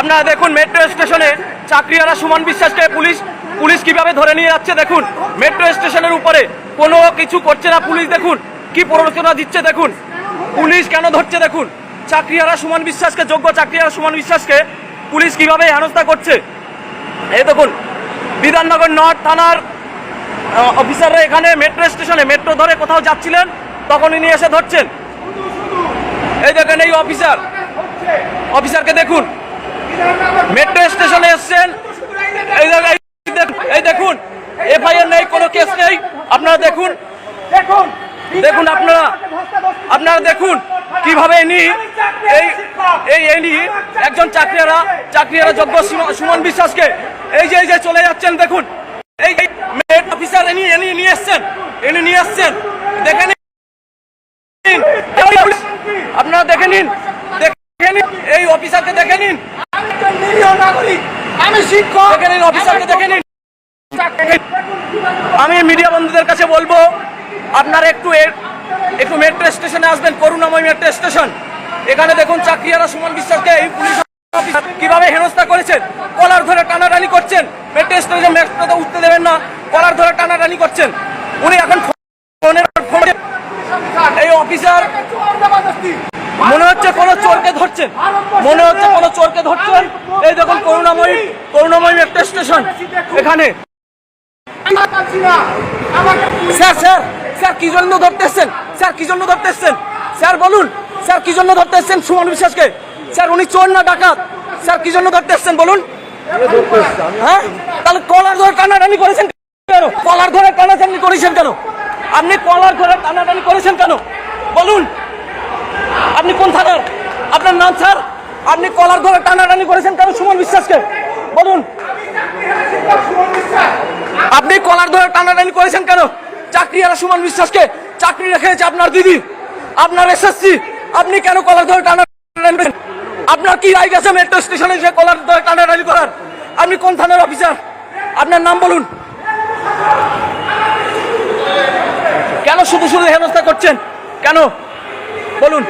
আপনারা দেখুন মেট্রো স্টেশনে চাকরিয়ারা সুমন বিশ্বাসকে পুলিশ পুলিশ কীভাবে ধরে নিয়ে যাচ্ছে দেখুন। মেট্রো স্টেশনের উপরে কোনো কিছু করছে না পুলিশ, দেখুন। কি প্ররোচনা দিচ্ছে দেখুন। পুলিশ কেন ধরছে দেখুন। চাকরিয়ারা সুমন বিশ্বাসকে, যোগ্য চাকরিয়ারা সুমন বিশ্বাসকে পুলিশ কীভাবে হেনস্থা করছে? এই দেখুন, বিধাননগর নর্থ থানার অফিসাররা এখানে মেট্রো স্টেশনে মেট্রো ধরে কোথাও যাচ্ছিলেন, তখন ইনি এসে ধরছেন। এই দেখেন এই অফিসার অফিসারকে দেখুন। মেট্রো স্টেশনে এসছেন। এই দেখুন, এফআইআর নেই কোনো কেস নেই। আপনারা দেখুন দেখুন আপনারা আপনারা দেখুন কীভাবে ইনি এই এই ইনি একজন চাকরিয়ারা চাকরিয়ারা সুম- সুমন বিশ্বাসকে এই যে এই যে চলে যাচ্ছেন দেখুন। এই মেট অফিসার ইনি ইনি নিয়ে এসছেন ইনি নিয়ে এসছেন। দেখে নিন। আপনারা দেখে নিন দেখে নিন এই অফিসারকে দেখে নিন। নাগরিক আমি শিক্ষক দেখে অফিসারকে দেখে নিন আমি মিডিয়া বন্ধুদের কাছে বলব আপনারা একটু একটু মেট্রো স্টেশনে আসবেন করুণাময় মেট্রো স্টেশন এখানে দেখুন চাকরিয়ারা সুমন বিশ্বাসকে এই পুলিশ কীভাবে হেনস্থা করেছেন? কলার ধরে টানাটানি করছেন। মেট্রো স্টেশনে মেট্রোতে উঠতে দেবেন না কলার ধরে টানাটানি করছেন। উনি এখন ফোনের ফোনে এই অফিসার মনে হচ্ছে কোনো চোরকে ধরছেন? মনে হচ্ছে কোনো চোরকে ধরছেন? এই দেখুন, করুণাময়ী করুণাময়ী মেট্রো স্টেশন এখানে। স্যার স্যার স্যার, কি জন্য ধরতে এসছেন? স্যার, কি জন্য ধরতে এসছেন? স্যার, বলুন, স্যার, কি জন্য ধরতে এসছেন সুমন বিশ্বাসকে? স্যার, উনি চোর না ডাকাত? স্যার, কি জন্য ধরতে এসছেন, বলুন? হ্যাঁ? তাহলে কলার ধরে টানাটানি করেছেন কেন? কলার ধরে টানাটানি করেছেন কেন? আপনি কলার ধরে টানাটানি করেছেন কেন? বলুন। আপনি কোন থানার? আপনার নাম স্যার? আপনি কলার ধরে টানাটানি করেছেন কেন সুমন বিশ্বাসকে? বলুন। আপনি কলার ধরে টানাটানি করেছেন কেন? চাকরিয়ারা সুমন বিশ্বাসকে চাকরি রেখেছে আপনার দিদি, আপনার এসএসসি, আপনি কেন কলার ধরে টানাটানি করেন? আপনার কি রায় গেছে মেট্রো স্টেশনে যে কলার ধরে টানাটানি করার? আপনি কোন থানার অফিসার? আপনার নাম বলুন। কেন শুধু শুধু হেনস্থা করছেন? কেন? বলুন।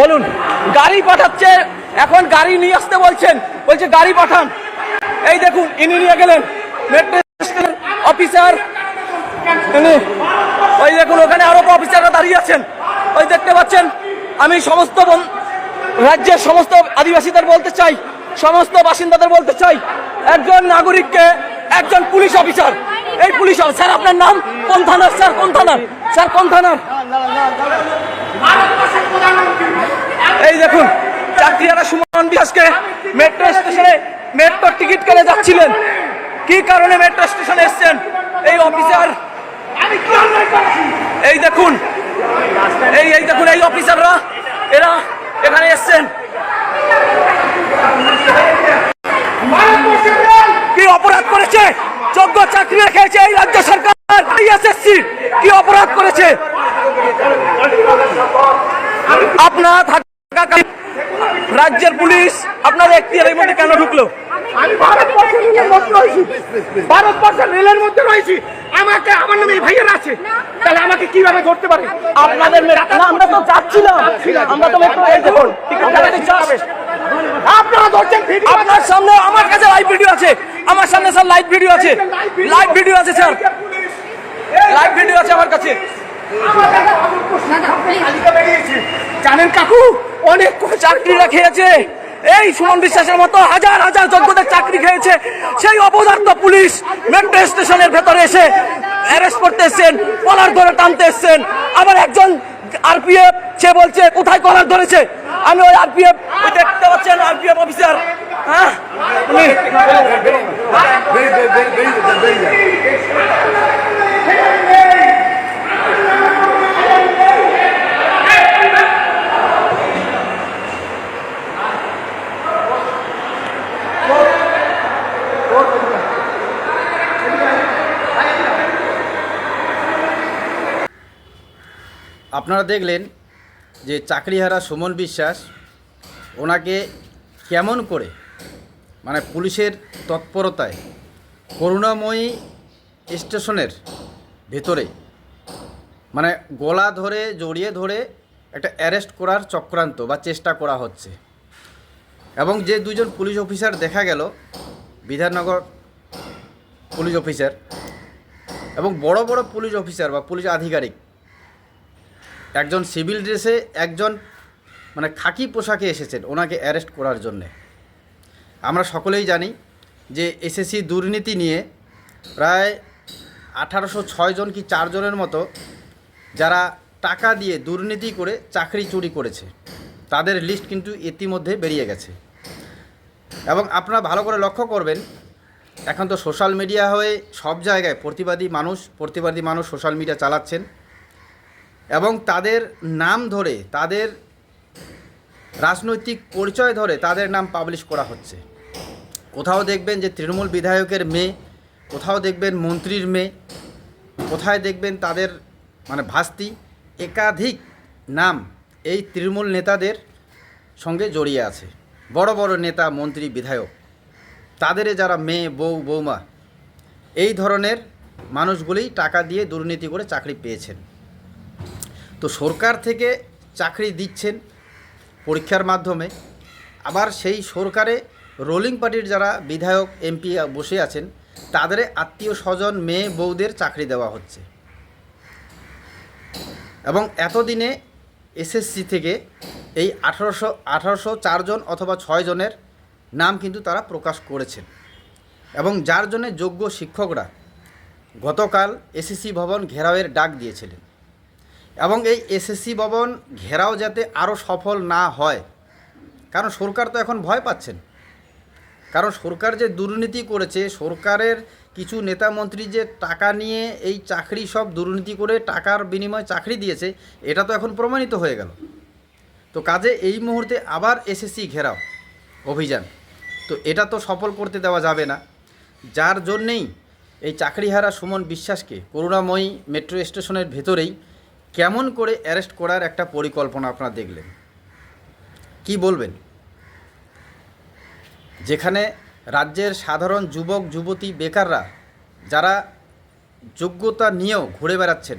বলুন, গাড়ি পাঠাচ্ছে, এখন গাড়ি নিয়ে আসতে বলছেন, বলছে গাড়ি পাঠান। এই দেখুন, ইনি নিয়ে গেলেন অফিসার। ওই দেখুন, ওখানে আরও অফিসাররা দাঁড়িয়ে আছেন। ওই দেখতে পাচ্ছেন, আমি সমস্ত রাজ্যের সমস্ত আদিবাসীদের বলতে চাই, সমস্ত বাসিন্দাদের বলতে চাই, একজন নাগরিককে একজন পুলিশ অফিসার। এই পুলিশ অফিসার, আপনার নাম কোন থানার? স্যার, কোন থানার? স্যার কোন থানার এই দেখুন চাকরিয়ারা সুমন বিশ্বাসকে মেট্রো স্টেশনে মেট্রো টিকিট কেটে যাচ্ছিলেন। কি কারণে মেট্রো স্টেশনে এসছেন? এই অফিসার এই এই দেখুন এই অফিসাররা এরা এখানে এসছেন ভারতবর্ষের রেল কি অপরাধ করেছে যোগ্য চাকরি রেখেছে এই রাজ্য সরকার এসএসসি কি অপরাধ করেছে থাকাকালীন রাজ্যের পুলিশ আপনার এখতিয়ারের মধ্যে কেন ঢুকলো? আমি ভারতবর্ষের রেলের মধ্যে রয়েছি। ভারতবর্ষের রেলের মধ্যে রয়েছি। আমাকে আমার নামে ভাইয়ের আছে। তাহলে আমাকে কীভাবে ধরতে পারে? আপনাদের না আমরা তো যাচ্ছিলাম। আমরা তো মেট্রো দেখুন আপনারা ধরছেন আপনার সামনে আমার কাছে লাইভ ভিডিও আছে। আমার সামনে স্যার লাইভ ভিডিও আছে। লাইভ ভিডিও আছে স্যার লাইভ ভিডিও আছে আমার কাছে। জানেন কাকু, অনেক চাকরিরা খেয়েছে। এই সুমন বিশ্বাসের মতো হাজার হাজার যোগ্যদের চাকরি খেয়েছে। সেই অপদার্থ পুলিশ মেট্রো স্টেশনের ভেতরে এসে অ্যারেস্ট করতে এসছেন, কলার ধরে টানতে এসছেন। আবার একজন আরপিএফ সে বলছে, কোথায় কলার ধরেছে? আমি ওই আরপিএফ দেখতে পাচ্ছেন আরপিএফ অফিসার হ্যাঁ? উনি আপনারা দেখলেন যে চাকরিহারা সুমন বিশ্বাস ওনাকে কেমন করে মানে পুলিশের তৎপরতায় করুণাময়ী স্টেশনের ভেতরে মানে গলা ধরে, জড়িয়ে ধরে একটা অ্যারেস্ট করার চক্রান্ত বা চেষ্টা করা হচ্ছে। এবং যে দুজন পুলিশ অফিসার দেখা গেল, বিধাননগর পুলিশ অফিসার এবং বড় বড় পুলিশ অফিসার বা পুলিশ আধিকারিক একজন সিভিল ড্রেসে একজন মানে খাকি পোশাকে এসেছেন ওনাকে অ্যারেস্ট করার জন্যে। আমরা সকলেই জানি যে এসএসসি দুর্নীতি নিয়ে প্রায় আঠারোশো ছয় জন কি চারজনের মতো যারা টাকা দিয়ে দুর্নীতি করে চাকরি চুরি করেছে, তাদের লিস্ট কিন্তু ইতিমধ্যে বেরিয়ে গেছে। এবং আপনারা ভালো করে লক্ষ্য করবেন, এখন তো সোশ্যাল মিডিয়া হয়ে সব জায়গায় প্রতিবাদী মানুষ প্রতিবাদী মানুষ সোশ্যাল মিডিয়া চালাচ্ছেন। এবং তাদের নাম ধরে, তাদের রাজনৈতিক পরিচয় ধরে তাদের নাম পাবলিশ করা হচ্ছে। কোথাও দেখবেন যে তৃণমূল বিধায়কের মেয়ে, কোথাও দেখবেন মন্ত্রীর মেয়ে, কোথায় দেখবেন তাদের মানে ভাস্তি, একাধিক নাম এই তৃণমূল নেতাদের সঙ্গে জড়িয়ে আছে। বড় বড় নেতা, মন্ত্রী, বিধায়ক, তাদের যারা মেয়ে, বউ, বৌমা, এই ধরনের মানুষগুলি টাকা দিয়ে দুর্নীতি করে চাকরি পেয়েছেন। তো সরকার থেকে চাকরি দিচ্ছেন পরীক্ষার মাধ্যমে। আবার সেই সরকারে রোলিং পার্টির যারা বিধায়ক, এমপি বসে আছেন, তাদের আত্মীয় স্বজন, মেয়ে, বউদের চাকরি দেওয়া হচ্ছে। এবং এতদিনে এসএসসি থেকে এই আঠারোশো আঠারোশো চারজন অথবা ছয় জনের নাম কিন্তু তারা প্রকাশ করেছেন। এবং যার জন্যে যোগ্য শিক্ষকরা গতকাল এসএসসি ভবন ঘেরাওয়ের ডাক দিয়েছিলেন। এবং এই এসএসসি ভবন ঘেরাও যাতে আরও সফল না হয়, কারণ সরকার তো এখন ভয় পাচ্ছেন। কারণ সরকার যে দুর্নীতি করেছে, সরকারের কিছু নেতা মন্ত্রী যে টাকা নিয়ে এই চাকরি সব দুর্নীতি করে টাকার বিনিময়ে চাকরি দিয়েছে, এটা তো এখন প্রমাণিত হয়ে গেল। তো কাজে এই মুহূর্তে আবার এসএসসি ঘেরাও অভিযান। তো এটা তো সফল করতে দেওয়া যাবে না। যার জন্যেই এই চাকরিহারা সুমন বিশ্বাসকে করুণাময়ী মেট্রো স্টেশনের ভেতরেই কেমন করে অ্যারেস্ট করার একটা পরিকল্পনা আপনারা দেখলেন? কি বলবেন? যেখানে রাজ্যের সাধারণ যুবক, যুবতী, বেকাররা যারা যোগ্যতা নিয়েও ঘুরে বেড়াচ্ছেন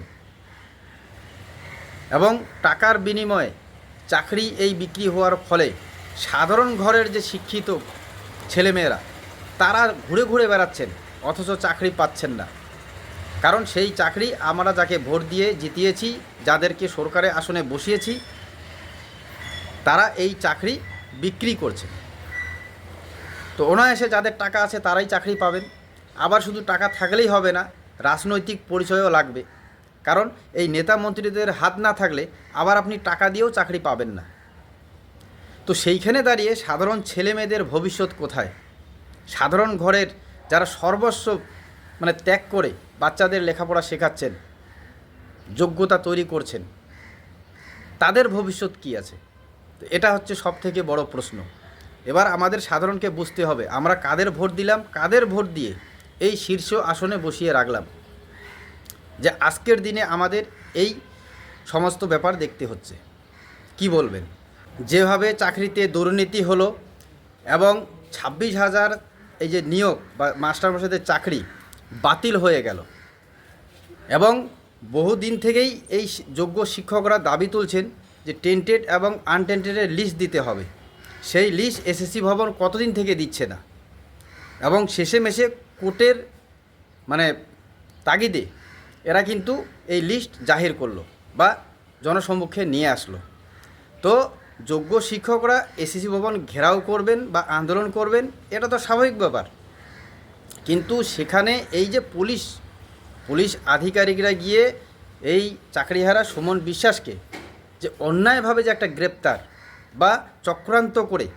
এবং টাকার বিনিময়ে চাকরি এই বিক্রি হওয়ার ফলে সাধারণ ঘরের যে শিক্ষিত ছেলেমেয়েরা, তারা ঘুরে ঘুরে বেড়াচ্ছেন, অথচ চাকরি পাচ্ছেন না। কারণ সেই চাকরি আমরা যাকে ভোট দিয়ে জিতিয়েছি, যাদেরকে সরকারে আসনে বসিয়েছি, তারা এই চাকরি বিক্রি করছে। তো অনায়াসে যাদের টাকা আছে তারাই চাকরি পাবেন। আবার শুধু টাকা থাকলেই হবে না, রাজনৈতিক পরিচয়ও লাগবে। কারণ এই নেতা মন্ত্রীদের হাত না থাকলে আবার আপনি টাকা দিয়েও চাকরি পাবেন না। তো সেইখানে দাঁড়িয়ে সাধারণ ছেলে মেয়েদের ভবিষ্যৎ কোথায়? সাধারণ ঘরের যারা সর্বস্ব মানে ত্যাগ করে বাচ্চাদের লেখাপড়া শেখাচ্ছেন, যোগ্যতা তৈরি করছেন, তাদের ভবিষ্যৎ কি আছে? এটা হচ্ছে সব থেকে বড় প্রশ্ন। এবার আমাদের সাধারণকে বুঝতে হবে, আমরা কাদের ভোট দিলাম, কাদের ভোট দিয়ে এই শীর্ষ আসনে বসিয়ে রাখলাম, যে আজকের দিনে আমাদের এই সমস্ত ব্যাপার দেখতে হচ্ছে। কি বলবেন? যেভাবে চাকরিতে দুর্নীতি হলো এবং ছাব্বিশ হাজার এই যে নিয়োগ বা মাস্টারমশাইদের চাকরি বাতিল হয়ে গেল। এবং বহুদিন থেকেই এই যোগ্য শিক্ষকরা দাবি তুলছেন যে টেন্টেড এবং আনটেন্টেডের লিস্ট দিতে হবে। সেই লিস্ট এসএসসি ভবন কতদিন থেকে দিচ্ছে না? এবং শেষে মেশে কোর্টের মানে তাগিদে এরা কিন্তু এই লিস্ট জাহির করল বা জনসম্মুখে নিয়ে আসলো। তো যোগ্য শিক্ষকরা এসএসসি ভবন ঘেরাও করবেন বা আন্দোলন করবেন, এটা তো স্বাভাবিক ব্যাপার। কিন্তু সেখানে এই যে পুলিশ পুলিশ আধিকারিকরা গিয়ে এই চাকরিহারা সুমন বিশ্বাসকে যে অন্যায়ভাবে যে একটা গ্রেপ্তার বা চক্রান্ত করে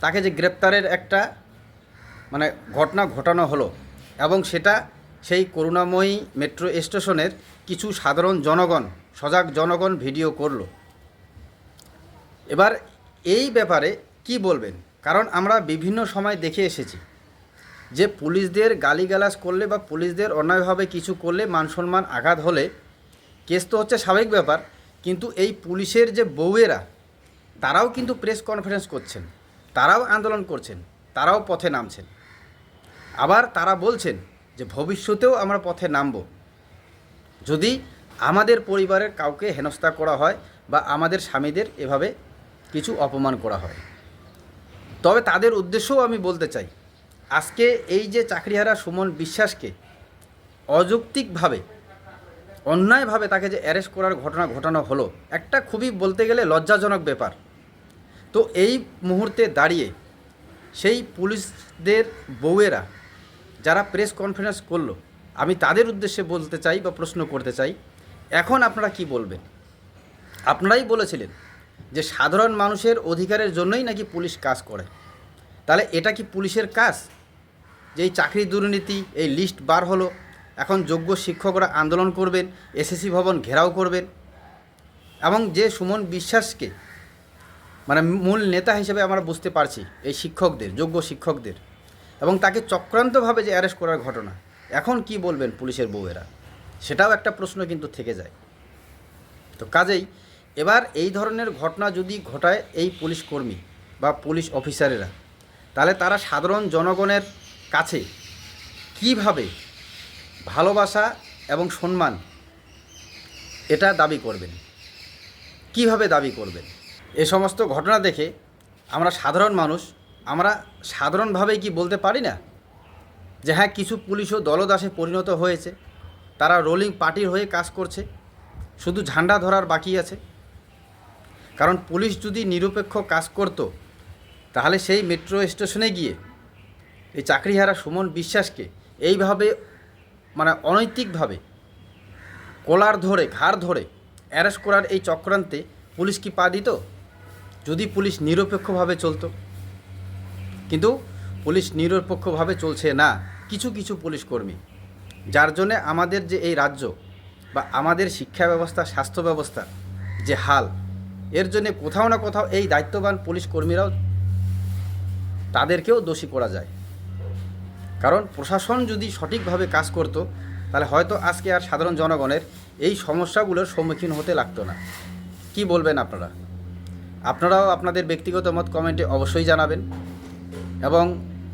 তাকে যে গ্রেপ্তারের একটা মানে ঘটনা ঘটানো হলো এবং সেটা সেই করুণাময়ী মেট্রো স্টেশনের কিছু সাধারণ জনগণ, সজাগ জনগণ ভিডিও করল। এবার এই ব্যাপারে কি বলবেন? কারণ আমরা বিভিন্ন সময় দেখে এসেছি। যে পুলিশদের গালিগালাজ করলে বা পুলিশদের অন্যায়ভাবে কিছু করলে মান সম্মান আঘাত হলে কেস তো হচ্ছে স্বাভাবিক ব্যাপার, কিন্তু এই পুলিশের যে বউয়েরা, তারাও কিন্তু প্রেস কনফারেন্স করছেন, তারাও আন্দোলন করছেন, তারাও পথে নামছেন। আবার তারা বলছেন যে ভবিষ্যতেও আমরা পথে নামব। যদি আমাদের পরিবারের কাউকে হেনস্থা করা হয় বা আমাদের স্বামীদের এভাবে কিছু অপমান করা হয়। তবে তাদের উদ্দেশ্যও আমি বলতে চাই আজকে এই যে চাকরিহারা সুমন বিশ্বাসকে অযৌক্তিকভাবে, অন্যায়ভাবে তাকে যে অ্যারেস্ট করার ঘটনা ঘটানো হলো, একটা খুবই বলতে গেলে লজ্জাজনক ব্যাপার। তো এই মুহূর্তে দাঁড়িয়ে সেই পুলিশদের বউয়েরা যারা প্রেস কনফারেন্স করল, আমি তাদের উদ্দেশ্যে বলতে চাই বা প্রশ্ন করতে চাই, এখন আপনারা কি বলবেন? আপনারাই বলেছিলেন যে সাধারণ মানুষের অধিকারের জন্যই নাকি পুলিশ কাজ করে। তাহলে এটা কি পুলিশের কাজ? যে এই চাকরি দুর্নীতি, এই লিস্ট বার হলো। এখন যোগ্য শিক্ষকরা আন্দোলন করবেন, এসএসসি ভবন ঘেরাও করবেন। এবং যে সুমন বিশ্বাসকে মানে মূল নেতা হিসেবে আমরা বুঝতে পারছি, এই শিক্ষকদের, যোগ্য শিক্ষকদের। এবং তাকে চক্রান্তভাবে যে অ্যারেস্ট করার ঘটনা, এখন কি বলবেন পুলিশের বউয়েরা? সেটাও একটা প্রশ্ন কিন্তু থেকে যায়। তো কাজেই এবার এই ধরনের ঘটনা যদি ঘটায় এই পুলিশ কর্মী বা পুলিশ অফিসারেরা, তাহলে তারা সাধারণ জনগণের কাছে। কীভাবে? ভালোবাসা এবং সম্মান, এটা দাবি করবেন। কীভাবে দাবি করবেন? এ সমস্ত ঘটনা দেখে আমরা সাধারণ মানুষ, আমরা সাধারণভাবেই কি বলতে পারি না? যে হ্যাঁ কিছু পুলিশও দলদাসে পরিণত হয়েছে, তারা রোলিং পার্টির হয়ে কাজ করছে, শুধু ঝান্ডা ধরার বাকি আছে। কারণ পুলিশ যদি নিরপেক্ষ কাজ করত, তাহলে সেই মেট্রো স্টেশনে গিয়ে এই চাকরিহারা সুমন বিশ্বাসকে এইভাবে মানে অনৈতিকভাবে কলার ধরে, ঘাড় ধরে অ্যারেস্ট করার এই চক্রান্তে পুলিশ কি পা দিত? যদি পুলিশ নিরপেক্ষভাবে চলতো। কিন্তু পুলিশ নিরপেক্ষভাবে চলছে না, কিছু কিছু পুলিশ কর্মী। যার জন্যে আমাদের যে এই রাজ্য বা আমাদের শিক্ষা ব্যবস্থা, স্বাস্থ্য ব্যবস্থা যে হাল, এর জন্য কোথাও না কোথাও এই দায়িত্ববান পুলিশ কর্মীরাও তাদেরকেও দোষী করা যায়। কারণ প্রশাসন যদি সঠিকভাবে কাজ করত, তাহলে হয়তো আজকে আর সাধারণ জনগণের এই সমস্যাগুলোর সম্মুখীন হতে লাগতো না। কি বলবেন আপনারা? আপনারাও আপনাদের ব্যক্তিগত মত কমেন্টে অবশ্যই জানাবেন। এবং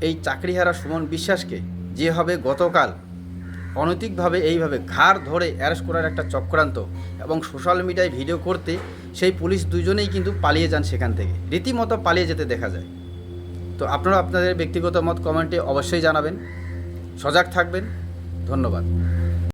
এই চাকরিহারা সুমন বিশ্বাসকে যেভাবে গতকাল অনৈতিকভাবে এইভাবে ঘাড় ধরে অ্যারেস্ট করার একটা চক্রান্ত এবং সোশ্যাল মিডিয়ায় ভিডিও করতে, সেই পুলিশ দুজনেই কিন্তু পালিয়ে যান সেখান থেকে। রীতিমতো পালিয়ে যেতে দেখা যায়। তো আপনারা আপনাদের ব্যক্তিগত মত কমেন্টে অবশ্যই জানাবেন। সজাগ থাকবেন। ধন্যবাদ।